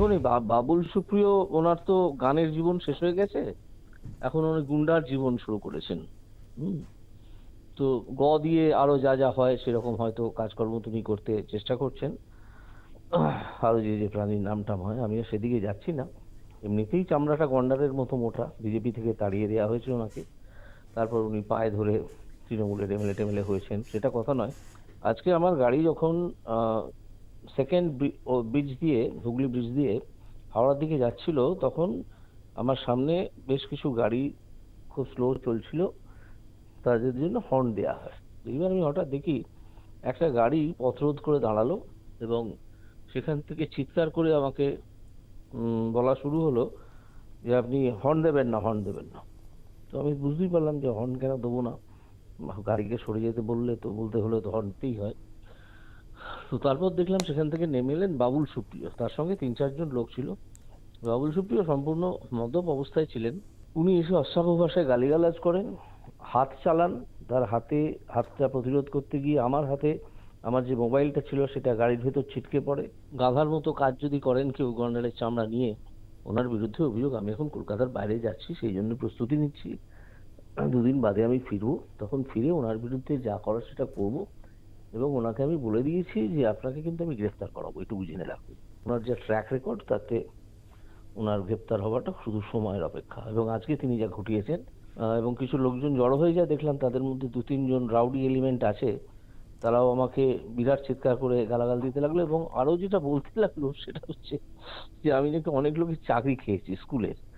দেখুন, এই বাবুল সুপ্রিয় ওনার তো গানের জীবন শেষ হয়ে গেছে। এখন উনি গুন্ডার জীবন শুরু করেছেন। তো গ দিয়ে আরও যা যা হয়, সেরকম হয়তো কাজকর্ম তিনি করতে চেষ্টা করছেন। আরও যে যে প্রাণীর নাম টাম হয়, আমিও সেদিকে যাচ্ছি না। এমনিতেই চামড়াটা গন্ডারের মতো মোটা। বিজেপি থেকে তাড়িয়ে দেওয়া হয়েছে ওনাকে। তারপর উনি পায়ে ধরে তৃণমূলের এমএলএ টেমএলএ হয়েছেন। সেটা কথা নয়। আজকে আমার গাড়ি যখন সেকেন্ড ব্রিজ দিয়ে, হুগলি ব্রিজ দিয়ে হাওড়ার দিকে যাচ্ছিল, তখন আমার সামনে বেশ কিছু গাড়ি খুব স্লো চলছিল। তাদের জন্য হর্ন দেওয়া হয়। এইবার আমি হঠাৎ দেখি একটা গাড়ি পথরোধ করে দাঁড়াল এবং সেখান থেকে চিৎকার করে আমাকে বলা শুরু হলো যে আপনি হর্ন দেবেন না হর্ন দেবেন না। তো আমি বুঝতেই পারলাম যে হর্ন কেন দেবো না। গাড়িকে সরে যেতে বললে তো বলতে হলে তো হর্ন দিতেই হয়। তো তারপর দেখলাম সেখান থেকে নেমে এলেন বাবুল সুপ্রিয়। তার সঙ্গে তিন, চারজন লোক ছিল। বাবুল সুপ্রিয় সম্পূর্ণ মদ্যপ অবস্থায় ছিলেন। উনি এসে অশ্রাব্য ভাষায় গালিগালাজ করেন, হাত চালান, তার হাতে হাতটা প্রতিরোধ করতে গিয়ে আমার হাতে আমার যে মোবাইলটা ছিল সেটা গাড়ির ভেতর ছিটকে পড়ে। গাধার মতো কাজ যদি করেন কেউ গন্ডারের চামড়া নিয়ে, ওনার বিরুদ্ধে অভিযোগ, আমি এখন কলকাতার বাইরে যাচ্ছি, সেই জন্য প্রস্তুতি নিচ্ছি। দুদিন বাদে আমি ফিরবো। তখন ফিরে ওনার বিরুদ্ধে যা করার সেটা করব। এবং ওনাকে আমি বলে দিয়েছি যে আপনাকে কিন্তু আমি গ্রেফতার করাবো, এটুকু জেনে রাখুন। ওনার যে ট্র্যাক রেকর্ড তাতে ওনার গ্রেপ্তার হওয়াটা শুধু সময়ের অপেক্ষা। এবং আজকে তিনি যা ঘটিয়েছেন এবং কিছু লোকজন জড়ো হয়ে যায়, দেখলাম তাদের মধ্যে দু তিনজন রাউডি এলিমেন্ট আছে। তারাও আমাকে বিরাট চিৎকার করে গালাগাল দিতে লাগল এবং আরও যেটা বলতে লাগল সেটা হচ্ছে যে আমি নাকি অনেক লোকের চাকরি খেয়েছি স্কুলের।